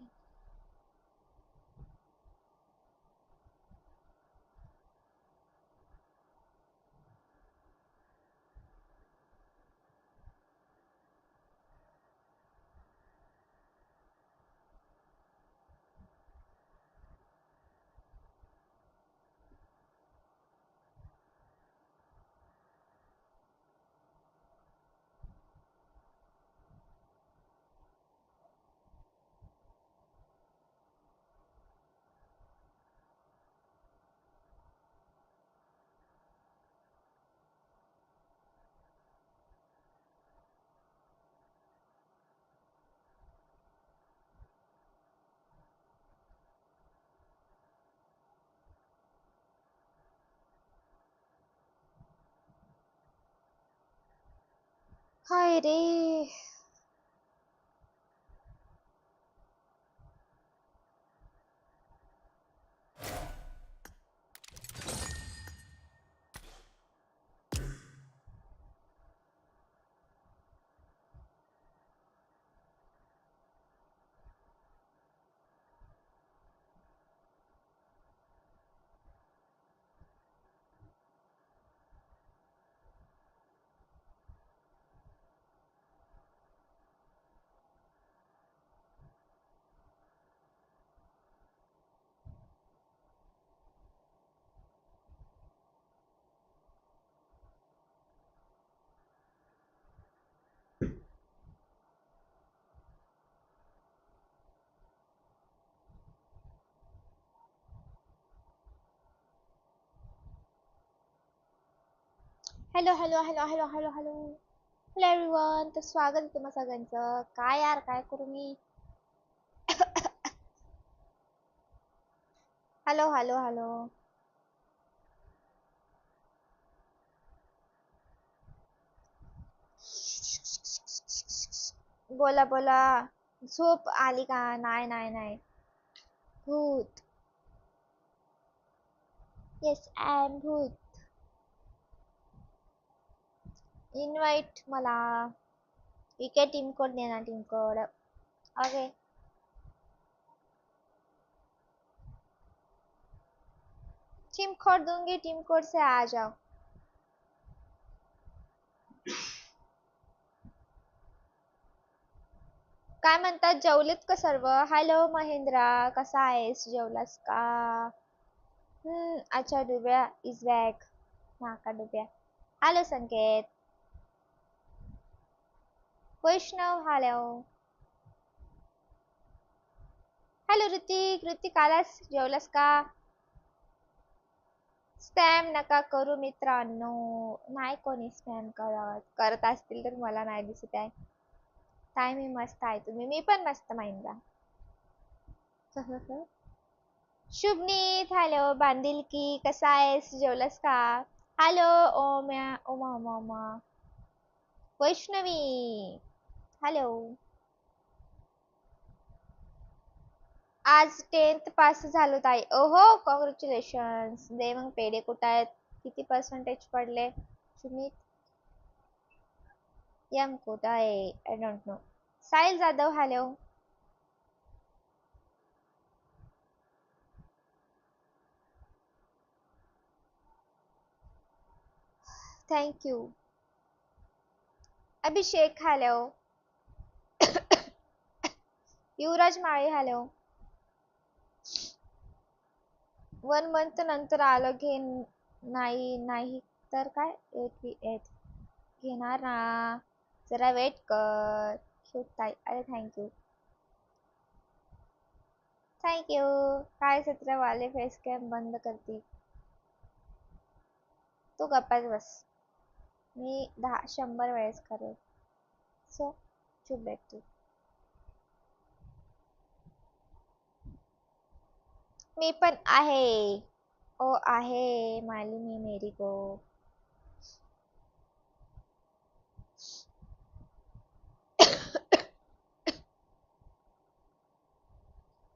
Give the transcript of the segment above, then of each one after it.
nothing. रे hello hello hello hello hello hello hello everyone तर स्वागत आहे तुम्हा सगळ्यांचं काय यार काय करू मी हॅलो हॅलो हॅलो बोला बोला झोप आली का नाही नाही नाही भूत येस आय एम भूत इनवाइट मला. इके टीम कोड देना team code okay team code दूँगी टीम कोड से आ जाओ. काय म्हणतात जेवलेत का सर्व? हॅलो महेंद्रा. कसा आहेस जेवलास का? हम्म अच्छा डुब्या. इज़ बॅक नाका डुब्या. Hello Sanket. Vaishnav hello hello Hrithik Hrithik आलास? जेवलास का? स्पॅम नका करू मित्रांनो. नाही कोणी स्पॅम करत. करत असतील तर मला नाही दिसत आहे. काय मी मस्त आहे. तुम्ही? मी पण मस्त माहिंदा शुभनीत हॅलो. बांधील की कसा आहेस? जेवलास का? हॅलो ओम्या ओमा ओमा ओमा. वैष्णवी. हॅलो. आज टेन्थ पास झालो ताई. ओहो कॉंग्रॅच्युलेशन दे मग पेढे कुठं आहेत? किती पर्सेंटेज पडले? सुमित? यम कुठं आहे? I don't know Sahil Jadhav hello. Thank you Abhishek hello. Yuvraj Mali hello one month नंतर आलं घे नाही नाही तर काय? एट एट घेणार ना. जरा वेट कर. ताई. अरे थँक्यू थँक्यू काय सत्र वाले फेस कॅम बंद करते तू गप्पाच बस. मी दहा शंभर वेळेस करेल. सो चुप बैठ मी पण आहे. ओ आहे मालिनी मेरी गो.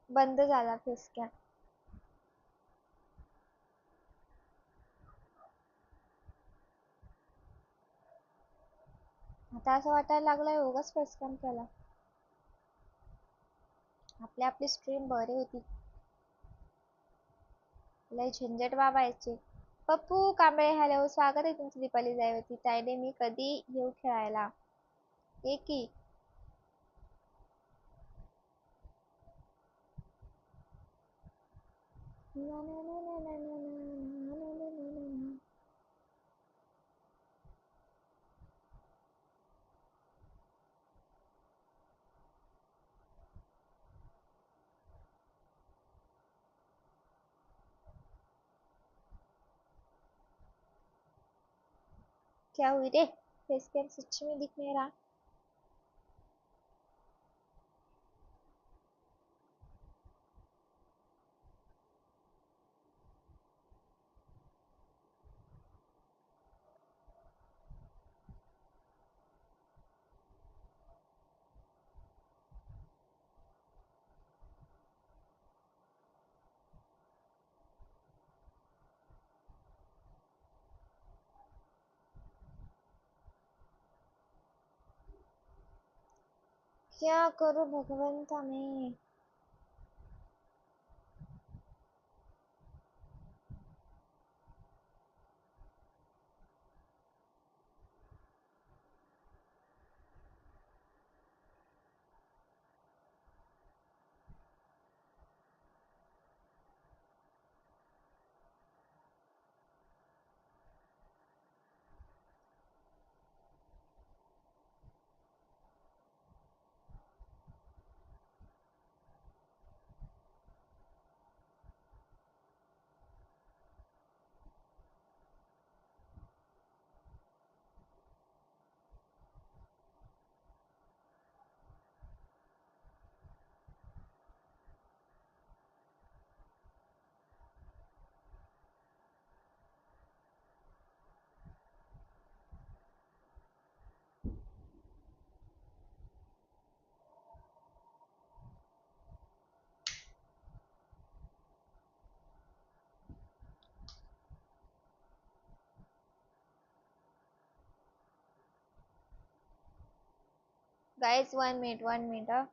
बंद झाला फेस आता असं वाटायला लागलंय उगाच फेसकॅम केला. आपली आपली स्ट्रीम बरी होती. लय झंझट बाबा पप्पू कांबळे हॅलो स्वागत आहे तुमचं दीपाली जायवती. तायडे मी कधी येऊ खेळायला? ये की ना ना ना ना ना ना ना ना ना ना ना ना. क्या हुई रे फेस कैम सच में दिख नहीं रहा क्या करूं भगवंता मैं? Guys one minute one minute.